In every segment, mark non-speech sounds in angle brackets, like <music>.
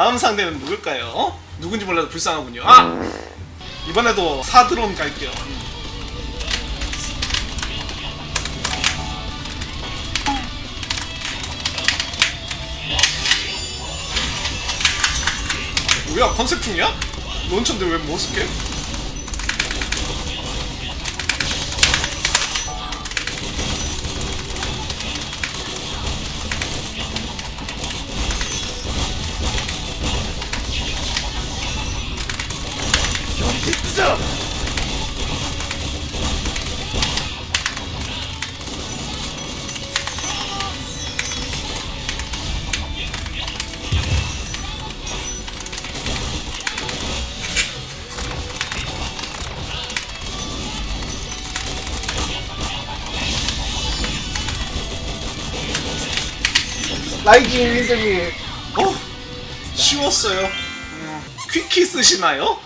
다음 상대는 누굴까요? 어? 누군지 몰라도 불쌍하군요. 아! 이번에도 사드론 갈게요. 음. 뭐야 컨셉 중이야? 론천데 왜못 쓸게? 라이징 리듬이 어 쉬웠어요. 음, 퀴키 쓰시나요?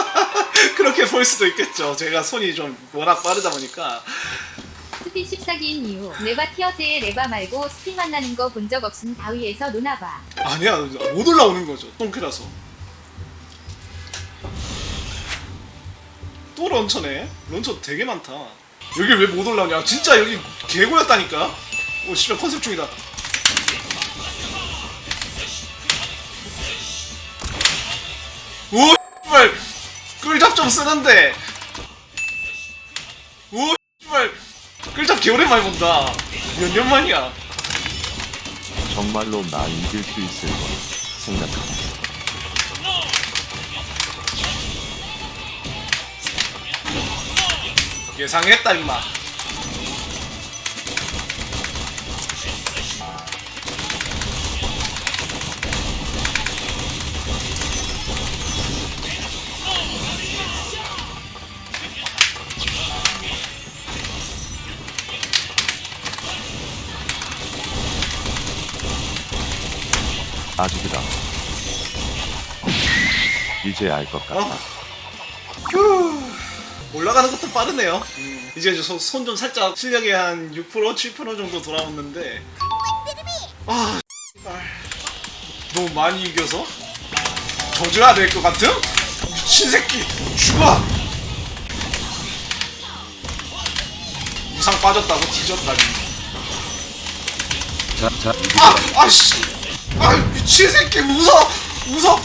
<laughs> 그렇게 볼 수도 있겠죠. 제가 손이 좀 워낙 빠르다 보니까 스피 14기인 이후 레바 티어제의 레바 말고 스피 만나는 거 본 적 없음 다위에서 노나봐 아니야 못 올라오는 거죠. 똥크라서 또 런처네. 런처 되게 많다. 여기 왜 못 올라오냐? 진짜 여기 개고였다니까. 오 씨발 컨셉 중이다. 오 씨발 끌잡 좀 쓰는데. 오 씨발 끌잡 개 오랜만에 본다. 몇 년 만이야. 정말로 나 이길 수 있을 거 생각합니다. 예상했다 임마. 아직이다. 이제 알 것 같아. 어? 휴. 올라가는 것도 빠르네요. 이제 손 좀 살짝 실력이 한 6% 7% 정도 돌아왔는데 아 씨발. 너무 많이 이겨서 저주해야 될 것 같은 미친 새끼 죽어 이상 빠졌다고 뒤졌다니 자, 자, 아 아씨 아 미친 새끼 웃어 웃어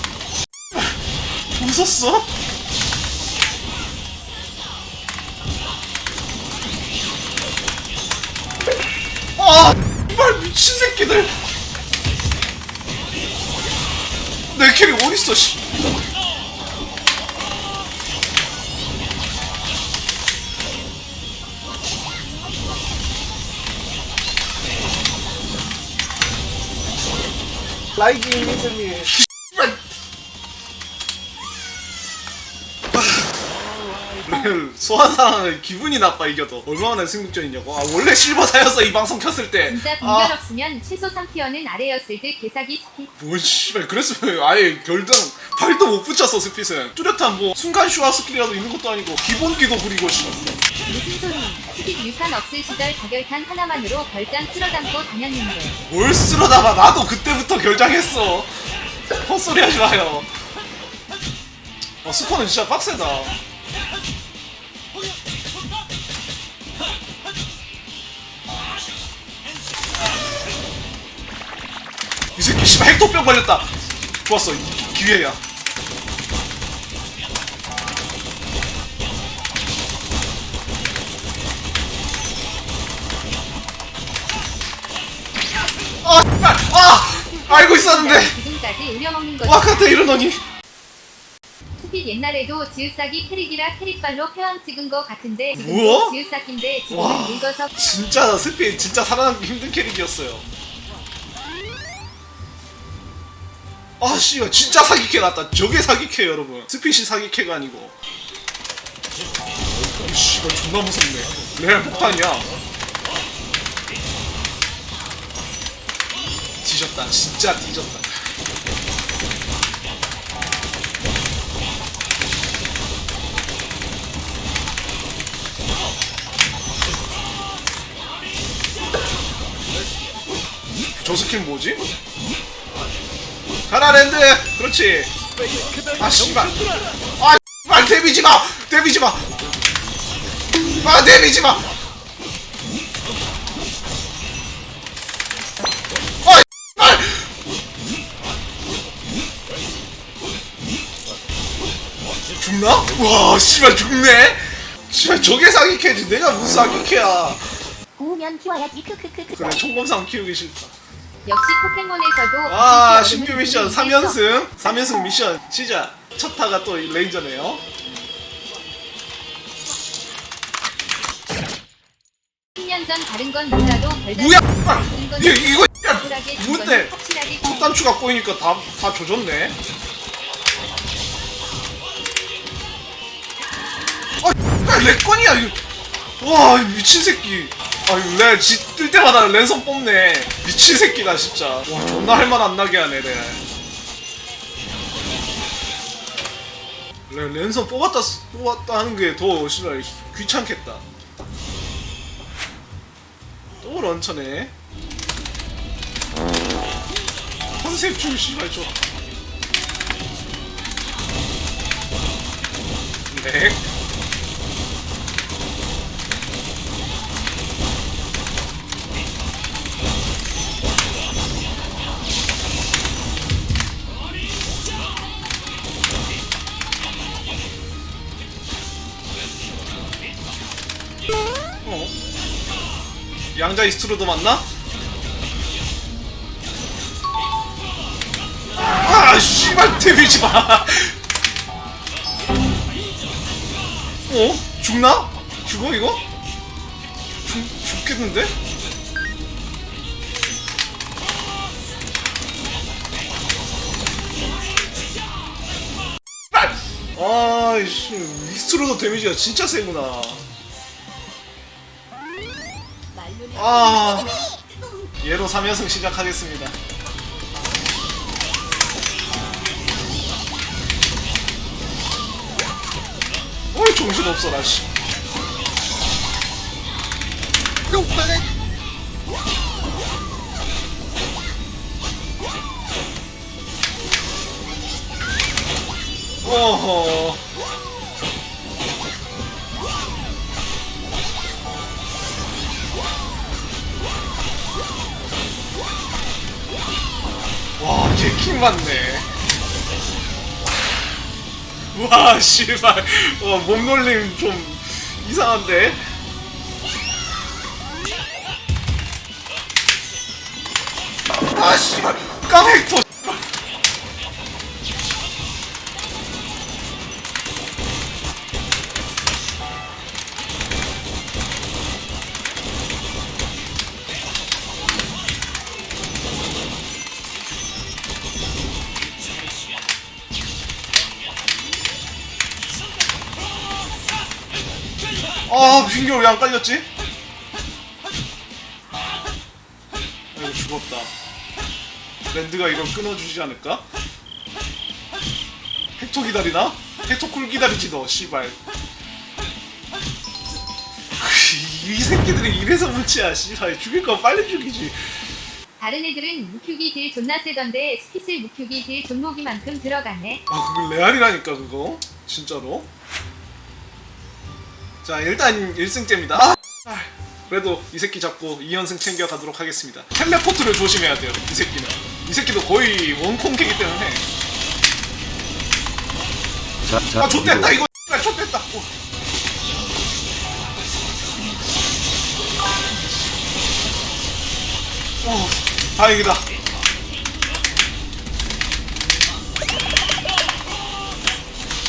웃었어? 아, 정말 미친 새끼들. 내 캐릭 어딨어, 씨. 라이징 리듬이. 소환사는 기분이 나빠 이겨도 얼마나 승부전이냐고. 아 원래 실버사였어 이 방송 켰을 진짜 때아뭔 분별 없으면 최소 3티어는 아래였을 듯 개사기 스피. 씨발 그랬으면 아예 결등 발도 못 붙였어 스핏은 뚜렷한 뭐 순간 슈화 스킬이라도 있는 것도 아니고 기본기도 부리고 씨무 스피 유탄 없을 시절 자결탄 하나만으로 별장 쓸어담고 다녔는데. 뭘 쓸어담아? 나도 그때부터 결장했어. 헛소리 하지 마요. 어 스코는 진짜 빡세다. 이 새끼 씨발 핵도병 걸렸다. 좋았어. 이- 기회야 아! 아! 알고 있었는데 지금까지 우려먹는 거지 와카타 이러더니 스피 옛날에도 지읒사기 캐릭이라 캐릭발로 표현 찍은 거 같은데 뭐야? 지읒사기인데 와. 지금은 늙어서 진짜 스피 진짜 살아남기 힘든 캐릭이었어요. 아 씨발 진짜 사기캐 났다. 저게 사기캐 여러분. 스피시 사기캐가 아니고. 아 씨발 존나 무섭네. 레알 폭탄이야. 뒤졌다. 진짜 뒤졌다. 저 스킬 뭐지? 가라 랜드! 그렇지. 아 씨발. 아 씨발. 데미지 마! 데미지 마 아 데미지 마 죽나? 와, 씨발 죽네? 씨발 저게 사기캐지. 내가 무슨 사기캐야. 구우면 키워야지 크크크크 그래, 총검상 키우기 싫다. 역시 포켓몬에서도 아, 신규 미션 부리는 3연승. 3연승 미션 시작. 첫 타가 또 레인저네요. 10년 전 다른 건 몰라도 별다른 뭐야? 건 이거, 이거, 뭔데? 거는 확실하게 첫 단추가 꼬이니까 다, 다 조졌네. 아, 내 건이야, 이거. 와, 이 미친 새끼. 아유, 내, 지, 뜰 때마다 랜선 뽑네. 미친 새끼다, 진짜. 와, 존나 할만 안 나게 하네, 내. 랜, 랜선 뽑았다, 쓰- 뽑았다 하는 게 더, 씨발, 귀찮겠다. 또 런처네. 컨셉 중 씨발 좀. 네. 양자 이스트로도 맞나? 아, 씨발, 데미지 마. <laughs> 어? 죽나? 죽어, 이거? 죽, 죽겠는데? 아이씨, 미스트로도 데미지가 진짜 세구나. 아, 얘로 3연승 시작하겠습니다. 어이 정신 없어라 씨. 어허. 킹 맞네. 와, 씨발. 와, 몸놀림 좀 이상한데? 아, 씨발. 깡헥터. 왜 안 깔렸지? 아이고, 죽었다. 랜드가 이걸 끊어주지 않을까? 헥토 기다리나? 헥토 쿨 기다리지 너, 씨발. <laughs> 이 새끼들이 이래서 문치야, 씨발. 죽일 거 빨리 죽이지. 다른 애들은 무큐기 딜 존나 세던데 스피슬 무큐기 딜 존목이만큼 들어가네. 아, 그거 레알이라니까, 그거. 진짜로. 자, 일단 1승째입니다. 아, 아, 그래도 이 새끼 잡고 2연승 챙겨가도록 하겠습니다. 텔레포트를 조심해야 돼요, 이 새끼는. 이 새끼도 거의 원콩캐기 때문에. 자, 자, 아, 좆됐다, 이거. 좆됐다. 어. 어, 다행이다.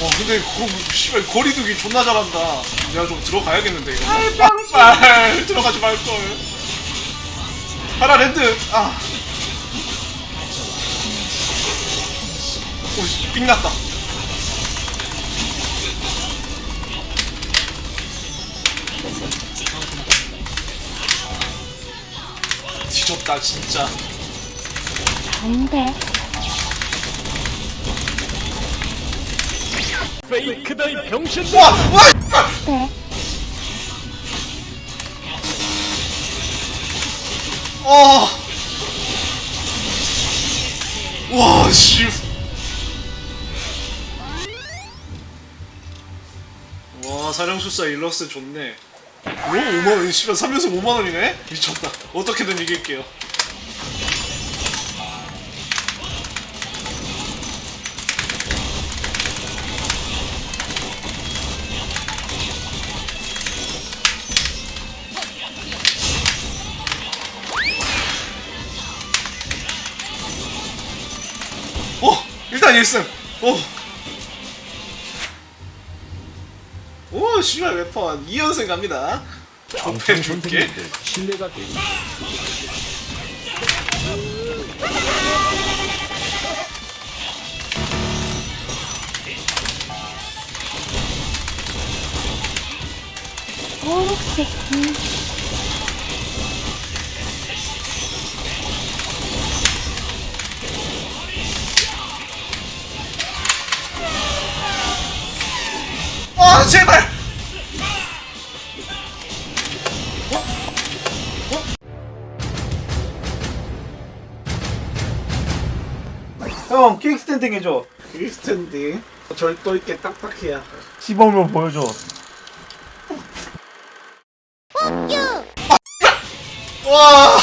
와 근데 그 씨발 거리두기 존나 잘한다. 내가 좀 들어가야겠는데 이거. 아, 들어가지 말 걸. 하라 랜드. 아. 오, 삥났다. 뒤졌다 진짜. 안 돼 와, 와, 씨발. 네 어. 와, 씨. 와, 사령수사 일러스트 좋네. 오, 5만원, 씨발, 3에서 5만원이네? 미쳤다. 어떻게든 이길게요. 1승! 오! 오, 씨발, 웨펀. 2연승 갑니다. 조패 줄게. 신뢰가 되니 초록색 아, 제발! 형, 킥스탠딩 해줘. 킥스탠딩. 절도 있게 딱딱해야. 시범으로 보여줘. 와!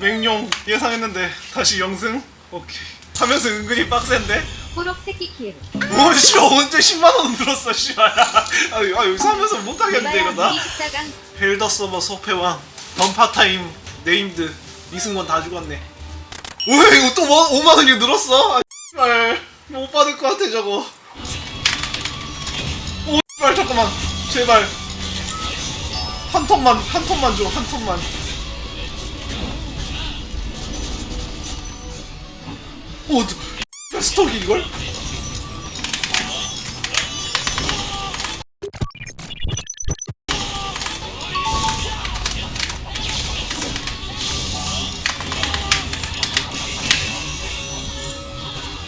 맹용 예상했는데 다시 영승? 오케이. 하면서 은근히 빡센데? 호록 새끼 키에로. 오, 씨, 언제 10만원 들었어, 씨발. 아, 아, 여기서 하면서 못하겠는데, 이거 나? 식사강 헬더 서버 소패왕 던파타임 네임드 이승원 다 죽었네 왜 이거 또 뭐, 5만원이 늘었어? 아 씨발 못 받을 것 같아 저거 오 씨발 잠깐만 제발 한 턴만 한 턴만 줘 한 턴만 오 스톡이 이걸?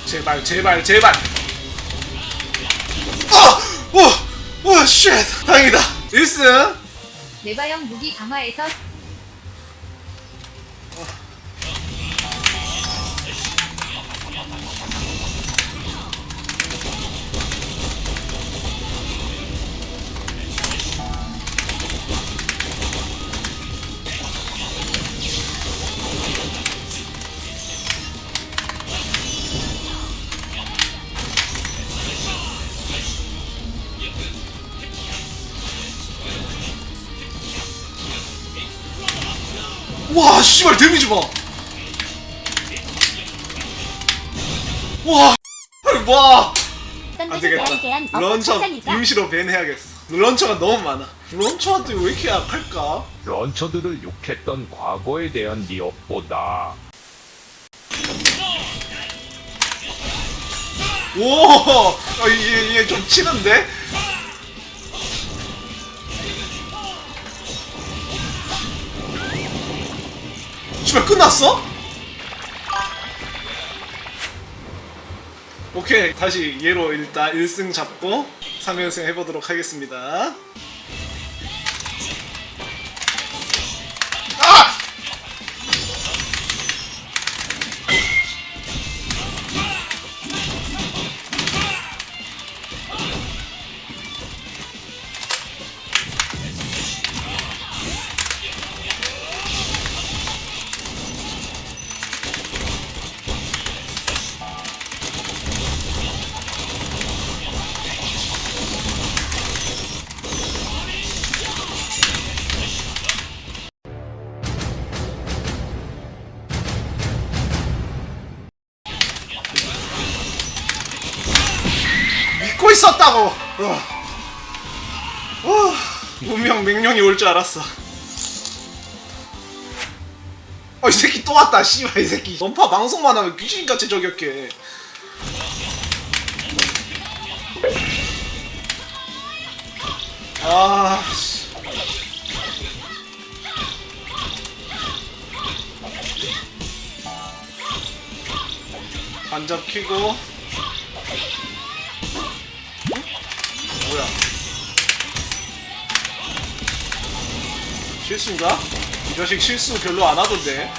제발 제발 제발 아! 오! 오 쉣! 다행이다 1승 네바형 무기 강화에서 씨발 데미지 봐. 와. 와. 안 되겠다. 제한 런처. 임시로 밴 해야겠어. 런처가 너무 많아. 런처한테 왜 이렇게 약할까? 런처들을 욕했던 과거에 대한 니엇보다 오, 어, 이게, 이게 좀 치는데? 씨발 끝났어? 오케이 다시 얘로 일단 1승 잡고 3연승 해보도록 하겠습니다 있었다고. 어. 어. 분명 맹령이 올 줄 알았어. 어, 이 새끼 또 왔다, 씨발, 이 새끼. 넌파 방송만 하면 귀신같이 저격해. 아, 씨. 반잡 키고. 뭐야? 실수인가? 이 자식 실수 별로 안 하던데.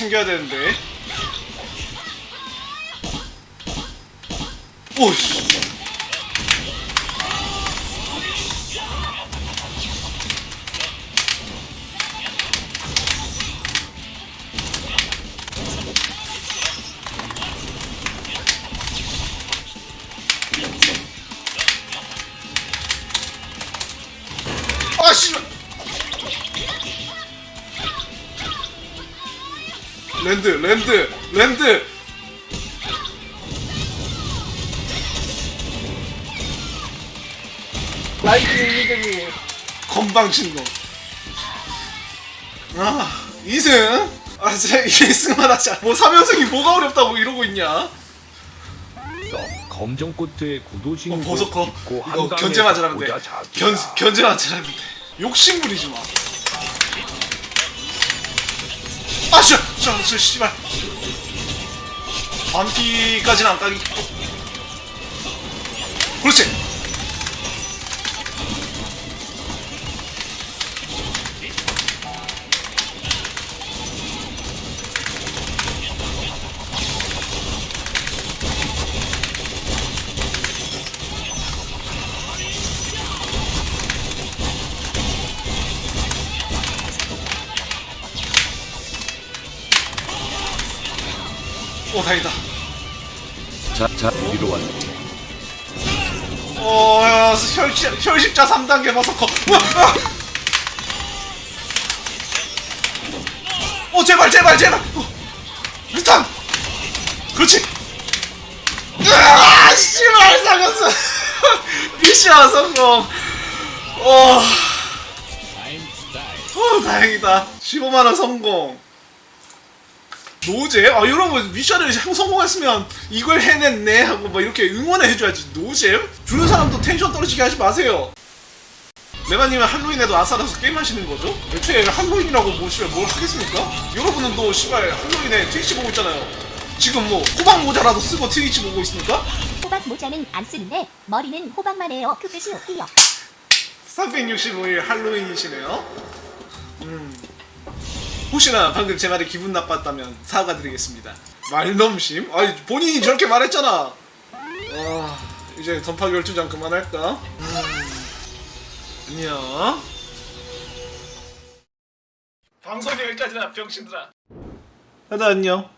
챙겨야 되는데. 오씨. 랜드 랜드 랜드. 라이트 이름이. 건방 친거 아 2승? 아 진짜 2승만 하자 뭐 3연승이 뭐가 어렵다고 이러고 있냐? 너 검정 코트에 구도 어, 신고 버섯커. 이거 견제 보자, 자기야. 견, 견제 맞으라는데. 욕심 부리지 마. 아씨 저, 저 씨발. 반피까지는 안 까기. 그렇지 다행이다 자, 자, 위로 왔네. 어, 야, 혈, 혈십자 3단계 버섯커. 우와, 아! 어, 제발, 제발, 제발. 어, 리탄. 그렇지. 으아, 씨발, 상했어. <laughs> 미션 성공. 어, 어, 다행이다. 15만원 성공. 노제? 아 여러분 미션을 성공했으면 이걸 해냈네 하고 막 이렇게 응원을 해줘야지 노제? 주는 사람도 텐션 떨어지게 하지 마세요 레바님은 할로윈에도 아싸라서 게임하시는 거죠? 애초에 할로윈이라고 뭐 씨발 뭘 하겠습니까? 여러분은 또 씨발 할로윈에 트위치 보고 있잖아요 지금 뭐 호박 모자라도 쓰고 트위치 보고 있습니까? 호박 모자는 안 쓰는데 머리는 호박만 해요. 그것이 웃기요. 365일 할로윈이시네요. 음. 혹시나 방금 제 말에 기분 나빴다면 사과드리겠습니다. 말넘심? 아니 본인이 저렇게 말했잖아. 아 이제 던파 결투장 그만할까? 음. 안녕. 방송이 여기까지나 병신들아. 다들 안녕.